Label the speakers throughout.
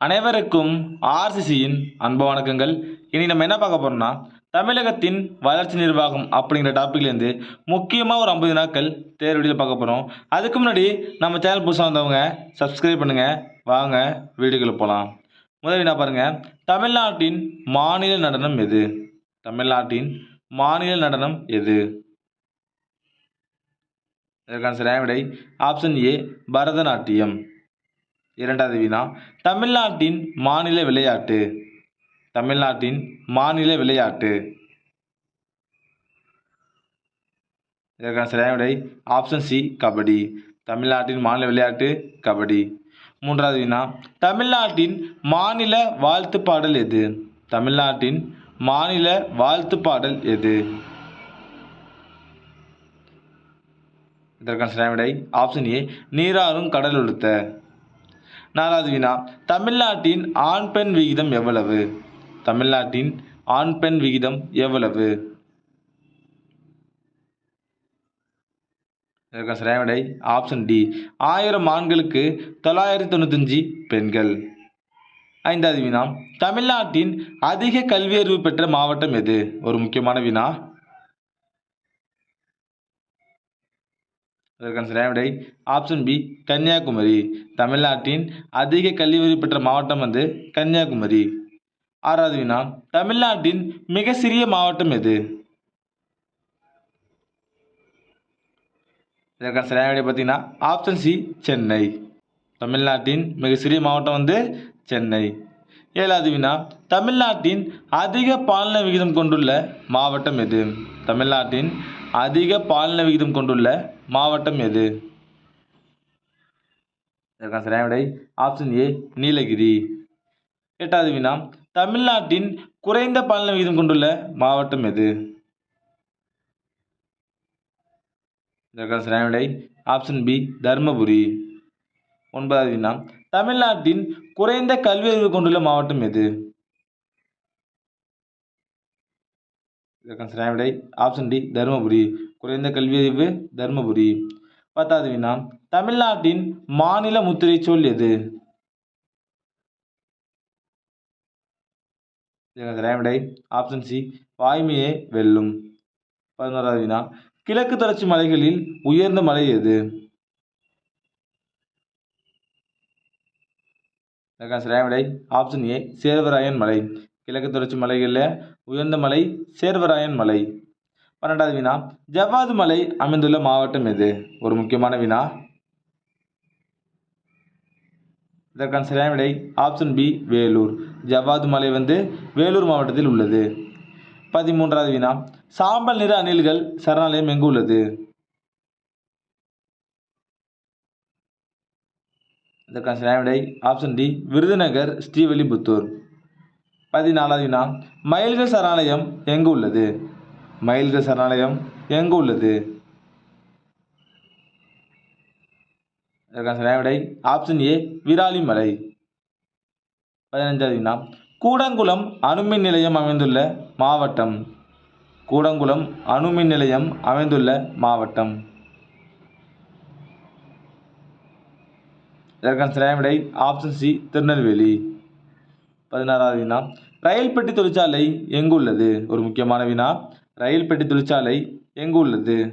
Speaker 1: அனைவருக்கும் ஆர்சிசியின் அன்பு வணக்கங்கள். இனி நம்ம என்ன பார்க்க போகிறோம்னா தமிழகத்தின் வளர்ச்சி நிர்வாகம் அப்படிங்கிற டாப்பிக்லேருந்து முக்கியமாக ஒரு ஐம்பது நாட்கள் தேர்வெளியில் பார்க்க போகிறோம் அதுக்கு முன்னாடி நம்ம சேனல் புதுசாக வந்தவங்க சப்ஸ்கிரைப் பண்ணுங்கள் வாங்க வீடுகளுக்கு போகலாம் முதல்ல என்ன பாருங்கள் தமிழ்நாட்டின் மாநில நடனம் எது? தமிழ்நாட்டின் மாநில நடனம் எது? இதற்கான சரியான விடை ஆப்ஷன் ஏ பரதநாட்டியம். இரண்டாவது வினா. தமிழ்நாட்டின் மாநில விளையாட்டு. தமிழ்நாட்டின் மாநில விளையாட்டு. இதற்கான சரியான விடை ஆப்ஷன் சி கபடி. தமிழ்நாட்டின் மாநில விளையாட்டு கபடி. மூன்றாவது வினா. தமிழ்நாட்டின் மாநில வாழ்த்து பாடல் எது? தமிழ்நாட்டின் மாநில வாழ்த்து பாடல் எது? இதற்கான சரியான விடை ஆப்ஷன் ஏ நீராறும் கடல் உடுத்த நாலாவது வினா தமிழ்நாட்டின் ஆண் பெண் விகிதம் எவ்வளவு? தமிழ்நாட்டின் ஆண் பெண் விகிதம் எவ்வளவு? இதற்கான ஆப்ஷன் டி ஆயிரம் ஆண்களுக்கு தொள்ளாயிரத்தி தொண்ணூத்தஞ்சு பெண்கள். ஐந்தாவது வினா தமிழ்நாட்டின் அதிக கல்வியறிவு பெற்ற மாவட்டம் எது? ஒரு முக்கியமான வினா அதற்கான சரியான விடை ஆப்ஷன் பி கன்னியாகுமரி. தமிழ்நாட்டின் அதிக கல்வியறிவு பெற்ற மாவட்டம் வந்து கன்னியாகுமரி. ஆறாவது வினா தமிழ்நாட்டின் மிக சிறிய மாவட்டம் எது? இதற்கான சரியான விடை பார்த்தீங்கன்னா ஆப்ஷன் சி சென்னை. தமிழ்நாட்டின் மிக சிறிய மாவட்டம் வந்து சென்னை. ஏழாவது வினா தமிழ்நாட்டின் அதிக பாலின விகிதம் கொண்டுள்ள மாவட்டம் எது? தமிழ்நாட்டின் அதிக பாலின விகிதம் கொண்டுள்ள மாவட்டம் எது? இதற்கான சரியான விடை ஆப்ஷன் ஏ நீலகிரி. எட்டாவது வினா தமிழ்நாட்டின் குறைந்த பாலின விகிதம் கொண்டுள்ள மாவட்டம் எது? இதற்கான சரியான விடை ஆப்ஷன் பி தருமபுரி. ஒன்பதாவது வினா தமிழ்நாட்டின் குறைந்த கல்வி அறிவு கொண்டுள்ள மாவட்டம் எது? இதற்கான சரியான விடை ஆப்ஷன் டி தருமபுரி. குறைந்த கல்வியறிவு தருமபுரி. பத்தாவது வினா தமிழ்நாட்டின் மாநில முத்திரை சொல் எது இதற்கான ஆப்ஷன் சி வாய்மையே வெல்லும். பதினோராவது வினா கிழக்கு தொடர்ச்சி மலைகளில் உயர்ந்த மலை எது? ரேமடை ஆப்ஷன் ஏ சேர்வராயன் மலை. கிழக்கு தொடர்ச்சி மலைகளில் உயர்ந்த மலை சேர்வராயன் மலை. பன்னெண்டாவது வினா. ஜவ்வாது மலை அமைந்துள்ள மாவட்டம் எது? ஒரு முக்கியமான வினா. இதற்கான சரியான விடை ஆப்ஷன் பி வேலூர். ஜவ்வாது மலை வந்து வேலூர் மாவட்டத்தில் உள்ளது. பதிமூன்றாவது வினா. சாம்பல் நிற அணில்கள் சரணாலயம் எங்கு உள்ளது? இதற்கான சரியான விடை ஆப்ஷன் டி விருதுநகர் ஸ்ரீவெல்லிபுத்தூர். பதினாலாவது வினா. மயில்கள் சரணாலயம் எங்கு உள்ளது? மயில்கள் சரணாலயம் எங்கு உள்ளது? இதற்கான சரியான விடை? ஆப்ஷன் ஏ விராலிமலை பதினஞ்சாவது வினா கூடங்குளம் அணுமின் நிலையம் அமைந்துள்ள மாவட்டம். கூடங்குளம் அணுமின் நிலையம் அமைந்துள்ள மாவட்டம். இதற்கான சரியான விடை? Option C Tirunelveli. பதினாறாவது வினா ரயில் பெட்டி தொழிற்சாலை எங்கு உள்ளது? ஒரு முக்கியமான வினா ரயில் பெட்டி தொழிற்சாலை எங்கு உள்ளது?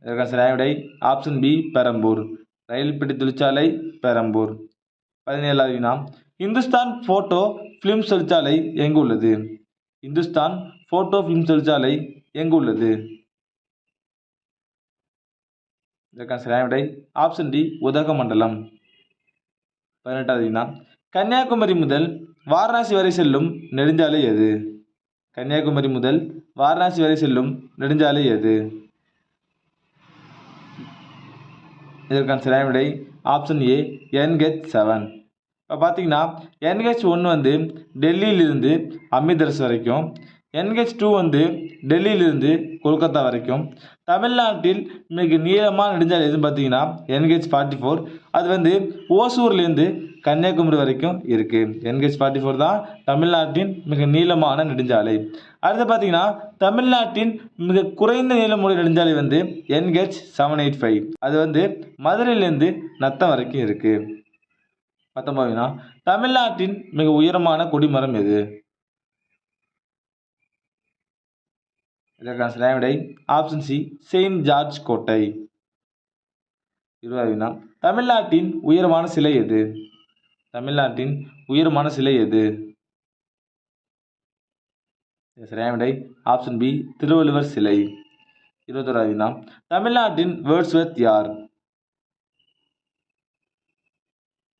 Speaker 1: இதற்கான சரியான விடை ஆப்ஷன் பி பெரம்பூர். ரயில் பெட்டி தொழிற்சாலை பெரம்பூர். பதினேழாவது வினா இந்துஸ்தான் ஃபோட்டோ ஃபிலிம் தொழிற்சாலை எங்கு உள்ளது? இந்துஸ்தான் ஃபோட்டோ ஃபிலிம் தொழிற்சாலை எங்கு உள்ளது? இதற்கான சரியான விடை ஆப்ஷன் டி உதகமண்டலம். பதினெட்டாவது வினா கன்னியாகுமரி முதல் வாரணாசி வரை செல்லும் நெடுஞ்சாலை எது? கன்னியாகுமரி முதல் வாரணாசி வரை செல்லும் நெடுஞ்சாலை எது? இதற்கான சரியான விடை ஆப்ஷன் ஏ என்ஹெச் செவன் இப்போ பார்த்தீங்கன்னா என்ஹெச் ஒன்று வந்து டெல்லியிலிருந்து அமிர்தரஸ் வரைக்கும் என்ஹெச் டூ வந்து டெல்லியிலிருந்து கொல்கத்தா வரைக்கும். தமிழ்நாட்டில் மிக நீளமான நெடுஞ்சாலை எதுன்னு பார்த்தீங்கன்னா என்ஹெச் ஃபார்ட்டி ஃபோர் அது வந்து ஓசூர்லேருந்து கன்னியாகுமரி வரைக்கும் இருக்குது என்ஹெச் ஃபார்ட்டி ஃபோர் தான் தமிழ்நாட்டின் மிக நீளமான நெடுஞ்சாலை. அடுத்து பார்த்தீங்கன்னா தமிழ்நாட்டின் மிக குறைந்த நீளமுடைய நெடுஞ்சாலை வந்து என்ஹெச் செவன் எயிட் ஃபைவ் அது வந்து மதுரையிலேருந்து நத்தம் வரைக்கும் இருக்குது பத்தொம்பதுனா தமிழ்நாட்டின் மிக உயரமான கொடிமரம் எது? இதற்கான சரியான விடை ஆப்ஷன் சி செயின்ட் ஜார்ஜ் கோட்டை. இருபதாவது தமிழ்நாட்டின் உயரமான சிலை எது? தமிழ்நாட்டின் உயரமான சிலை எது? சரியான விடை. ஆப்ஷன் பி திருவள்ளுவர் சிலை. இருபத்தோராவது வினா. தமிழ்நாட்டின் வேர்ட்ஸ்வர்த் யார்?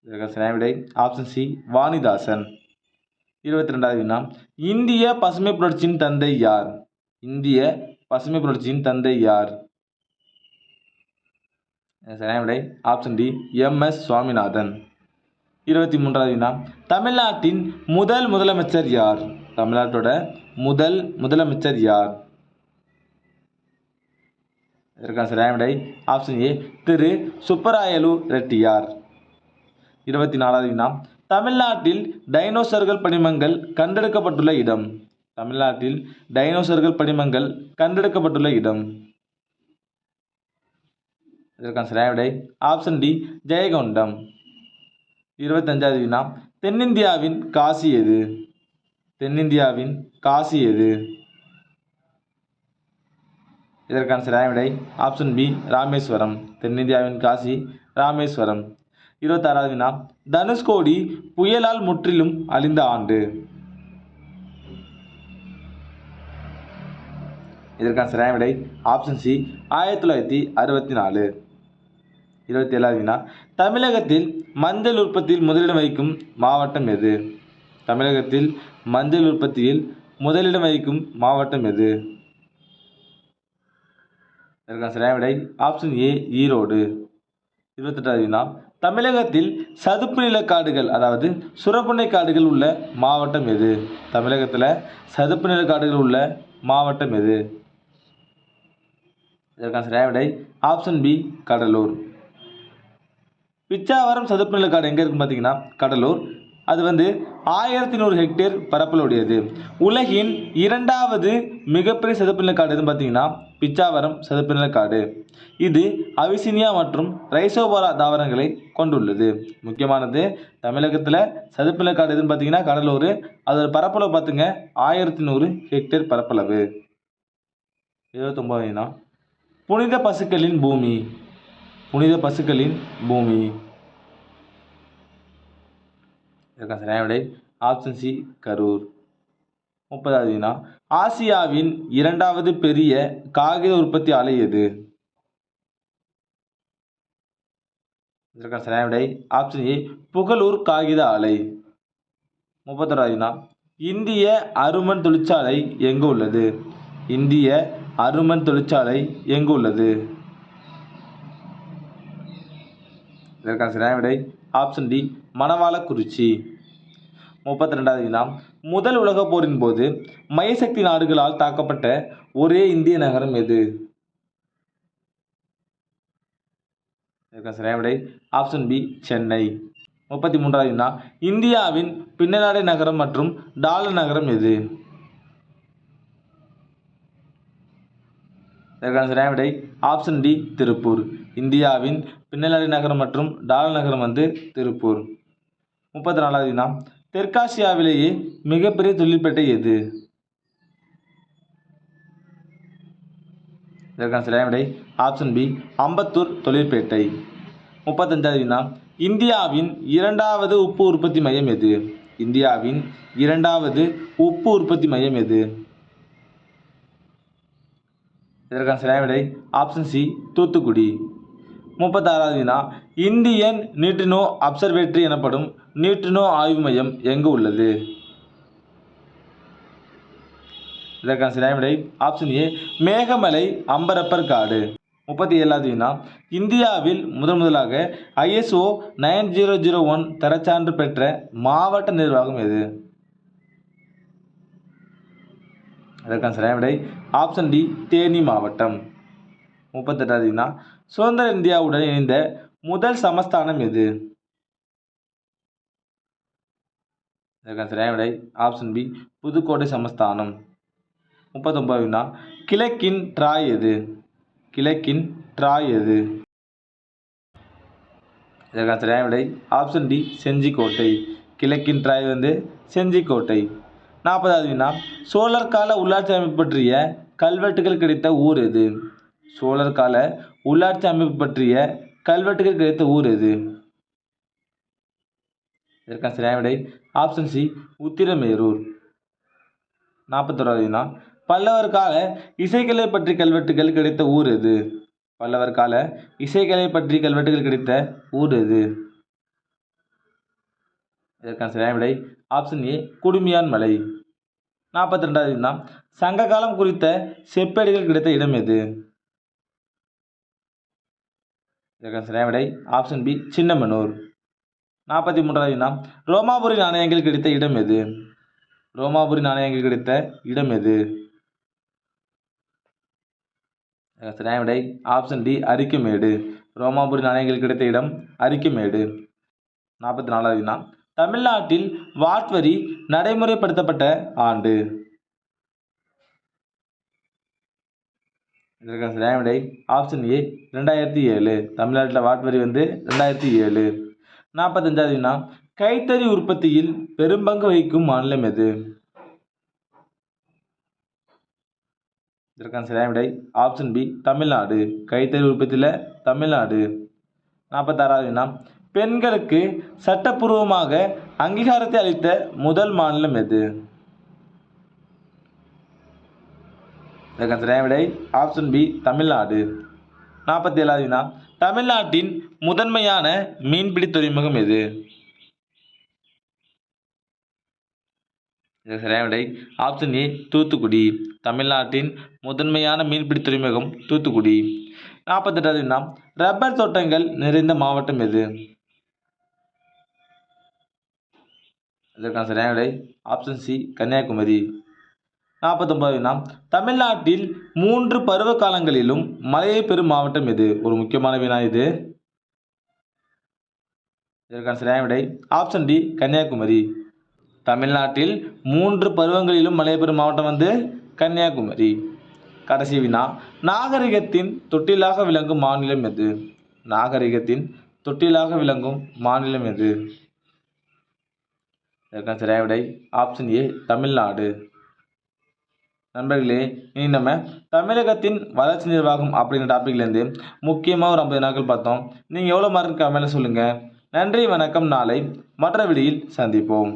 Speaker 1: இதற்கான சரியான விடை. Option C Vanidasan. இருபத்தி ரெண்டாவது வினா. இந்திய பசுமை புரட்சியின் தந்தை யார்? இந்திய பசுமை புரட்சியின் தந்தை யார்? இது சரியான விடை. Option D M S Swaminathan. இருபத்தி மூன்றாவது வினா தமிழ்நாட்டின் முதல் முதலமைச்சர் யார்? தமிழ்நாட்டோட முதல் முதலமைச்சர் யார்? இதற்கான சரியான விடை ஆப்ஷன் ஏ திரு சுப்பராயலு ரெட்டியார். இருபத்தி நாலாவது வினா தமிழ்நாட்டில் டைனோசர்கள் படிமங்கள் கண்டெடுக்கப்பட்டுள்ள இடம். தமிழ்நாட்டில் டைனோசர்கள் படிமங்கள் கண்டெடுக்கப்பட்டுள்ள இடம். இதற்கான சரியான விடை ஆப்ஷன் டி ஜெயகொண்டம். இருபத்தஞ்சாவது வினா. தென்னிந்தியாவின் காசி எது? தென்னிந்தியாவின் காசி எது? இதற்கான சரியான விடை ஆப்ஷன் பி ராமேஸ்வரம். தென்னிந்தியாவின் காசி ராமேஸ்வரம். இருபத்தாறாவது வினா. தனுஷ்கோடி புயலால் முற்றிலும் அழிந்த ஆண்டு. இதற்கான சரியான விடை ஆப்ஷன் சி ஆயிரத்தி தொள்ளாயிரத்தி அறுபத்தி நாலு. இருபத்தி ஏழாவது வினா. தமிழகத்தில் மஞ்சள் உற்பத்தியில் முதலிடம் வகிக்கும் மாவட்டம் எது? தமிழகத்தில் மஞ்சள் உற்பத்தியில் முதலிடம் வகிக்கும் மாவட்டம் எது? இதற்கான சரியான விடை ஆப்ஷன் ஏ ஈரோடு இருபத்தெட்டாவது வினா. தமிழகத்தில் சதுப்பு நில காடுகள் அதாவது சுரப்புனை காடுகள் உள்ள மாவட்டம் எது? தமிழகத்தில் சதுப்பு நில காடுகள் உள்ள மாவட்டம் எது? இதற்கான சரியான விடை ஆப்ஷன் பி கடலூர். பிச்சாவரம் சதுப்பு நில காடு எங்கே இருக்குன்னு பார்த்தீங்கன்னா கடலூர். அது வந்து ஆயிரத்தி நூறு ஹெக்டேர் பரப்பளுடையது உலகின் இரண்டாவது மிகப்பெரிய சதுப்பு நிலக்காடு எதுன்னு பார்த்தீங்கன்னா பிச்சாவரம் சதுப்பு நிலக்காடு இது அவிசினியா மற்றும் ரைசோபாரா தாவரங்களை கொண்டுள்ளது. முக்கியமானது தமிழகத்தில் சதுப்பு நிலக்காடு எதுன்னு பார்த்தீங்கன்னா கடலூர். அதோட பரப்பளவு பார்த்துங்க ஆயிரத்தி நூறு ஹெக்டேர் பரப்பளவு. இருபத்தொம்போதுனா புனித பசுக்களின் பூமி. புனித பசுக்களின் பூமி. இதற்கான சரியான விடை ஆப்ஷன் சி கரூர். முப்பதாவது வினா ஆசியாவின் இரண்டாவது பெரிய காகித உற்பத்தி ஆலை எது? இதற்கான சரியான விடை ஆப்ஷன் ஏ புகழூர் காகித ஆலை. முப்பத்தொராவது வினா இந்திய அருமன் தொழிற்சாலை எங்கு உள்ளது? இந்திய அருமன் தொழிற்சாலை எங்கு உள்ளது? இதற்கான சரியான விடை ஆப்ஷன் டி மணவாளக்குறிச்சி. முப்பத்தி ரெண்டாவது வினா முதல் உலகப் போரின் போது மயசக்தி நாடுகளால் தாக்கப்பட்ட ஒரே இந்திய நகரம் எது? இதற்கான சரியான விடை ஆப்ஷன் பி சென்னை. முப்பத்தி மூன்றாவது வினா. இந்தியாவின் பின்னலாடை நகரம் மற்றும் டாலர் நகரம் எது? இதற்கான சரியான விடை ஆப்ஷன் டி திருப்பூர். இந்தியாவின் பின்னலாடை நகரம் மற்றும் டாலர் நகரம் வந்து திருப்பூர். முப்பத்தி நாலாவது வினா தெற்காசியாவிலேயே மிகப்பெரிய தொழில்பேட்டை எது? இதற்கான சரியான விடை ஆப்ஷன் பி அம்பத்தூர் தொழிற்பேட்டை முப்பத்தஞ்சாவது வினா இந்தியாவின் இரண்டாவது உப்பு உற்பத்தி மையம் எது? இந்தியாவின் இரண்டாவது உப்பு உற்பத்தி மையம் எது? இதற்கான சரியான விடை ஆப்ஷன் சி தூத்துக்குடி. முப்பத்தாறாவது வினா. இந்தியன் நியூட்ரினோ அப்சர்வேட்டரி எனப்படும் நியூட்ரினோ ஆய்வு மையம் எங்கு உள்ளது? இதற்கான சரியான ஆப்ஷன் ஏ மேகமலை அம்பரப்பர் காடு. முப்பத்தி ஏழாவது வினா. இந்தியாவில் முதன் முதலாக ISO nine zero zero one தரச்சான்று பெற்ற மாவட்ட நிர்வாகம் எது? இதற்கான சரியான ஆப்ஷன் டி தேனி மாவட்டம். முப்பத்தெட்டாவது வினா சுதந்திர இந்தியாவுடன் இணைந்த முதல் சமஸ்தானம் எது? இதற்கான சரியான விடை ஆப்ஷன் பி புதுக்கோட்டை சமஸ்தானம். முப்பத்தொன்பது வினா கிழக்கின் ட்ராய் எது? கிழக்கின் ட்ராய் எது? இதற்கான சரியான விடை ஆப்ஷன் டி செஞ்சிக்கோட்டை. கிழக்கின் ட்ராய் வந்து செஞ்சிக்கோட்டை. நாற்பதாவது வினா சோழர் கால உள்ளாட்சி அமைப்பு பற்றிய கல்வெட்டுகள் கிடைத்த ஊர் எது? சோழர் கால உள்ளாட்சி அமைப்பு பற்றிய கல்வெட்டுகள் கிடைத்த ஊர் எது? இதற்கான சரியான விடை ஆப்ஷன் சி உத்திரமேரூர். நாற்பத்தோராவது பல்லவர் கால இசைக்கலை பற்றி கல்வெட்டுகள் கிடைத்த ஊர் எது? பல்லவர் கால இசைக்கலை பற்றி கல்வெட்டுகள் கிடைத்த ஊர் எது? இதற்கான சரியான விடை ஆப்ஷன் ஏ குடுமியான் மலை. நாற்பத்தி ரெண்டாவது தான் சங்க காலம் குறித்த செப்பேடுகள் கிடைத்த இடம் எது? இதற்கான சரியான விடை ஆப்ஷன் பி சின்னமனூர் நாற்பத்தி மூன்றாவது வினா ரோமாபுரி நாணயங்கள் கிடைத்த இடம் எது? ரோமாபுரி நாணயங்கள் கிடைத்த இடம் எது? சரியான விடை ஆப்ஷன் டி அரிக்கமேடு ரோமாபுரி நாணயங்கள் கிடைத்த இடம் அரிக்கமேடு நாற்பத்தி நாலாவது வினா தமிழ்நாட்டில் வாட்வரி நடைமுறைப்படுத்தப்பட்ட ஆண்டு. இதற்கான சரியான விடை ஆப்ஷன் ஏ ரெண்டாயிரத்தி ஏழு. தமிழ்நாட்டில் வாட் வரி வந்து ரெண்டாயிரத்தி ஏழு. நாற்பத்தஞ்சாவது வினா கைத்தறி உற்பத்தியில் பெரும்பங்கு வகிக்கும் மாநிலம் எது? இதற்கான சரியான விடை ஆப்ஷன் பி தமிழ்நாடு. கைத்தறி உற்பத்தியில் தமிழ்நாடு. நாற்பத்தாறாவது வினா பெண்களுக்கு சட்டப்பூர்வமாக அங்கீகாரத்தை அளித்த முதல் மாநிலம் எது? இதற்கான சரியான விடை ஆப்ஷன் பி தமிழ்நாடு. நாற்பத்தி ஏழாவது வினா. தமிழ்நாட்டின் முதன்மையான மீன்பிடி துறைமுகம் எது? இதற்கு சரியான விடை ஆப்ஷன் ஏ தூத்துக்குடி. தமிழ்நாட்டின் முதன்மையான மீன்பிடி துறைமுகம் தூத்துக்குடி. நாற்பத்தெட்டாவது வினா. ரப்பர் தோட்டங்கள் நிறைந்த மாவட்டம் எது? இதற்கான சரியான விடை ஆப்ஷன் சி கன்னியாகுமரி. நாற்பத்தொம்பது வினா தமிழ்நாட்டில் மூன்று பருவ காலங்களிலும் மழையை பெறும் மாவட்டம் எது? ஒரு முக்கியமான வினா இது. இதற்கான சரியான விடை ஆப்ஷன் டி கன்னியாகுமரி. தமிழ்நாட்டில் மூன்று பருவங்களிலும் மழை பெறும் மாவட்டம் வந்து கன்னியாகுமரி. கடைசி வினா நாகரிகத்தின் தொட்டிலாக விளங்கும் மாநிலம் எது? நாகரிகத்தின் தொட்டிலாக விளங்கும் மாநிலம் எது? இதற்கான சரியான விடை ஆப்ஷன் ஏ தமிழ்நாடு. நண்பர்களே இனி நம்ம தமிழகத்தின் வளர்ச்சி நிர்வாகம் அப்படிங்கிற டாப்பிக்லேருந்து முக்கியமாக ஒரு ஐம்பது நாட்கள் பார்த்தோம். நீங்கள் எவ்வளோ மார்க் மேலே சொல்லுங்கள் நன்றி வணக்கம். நாளை மற்ற விடியில் சந்திப்போம்.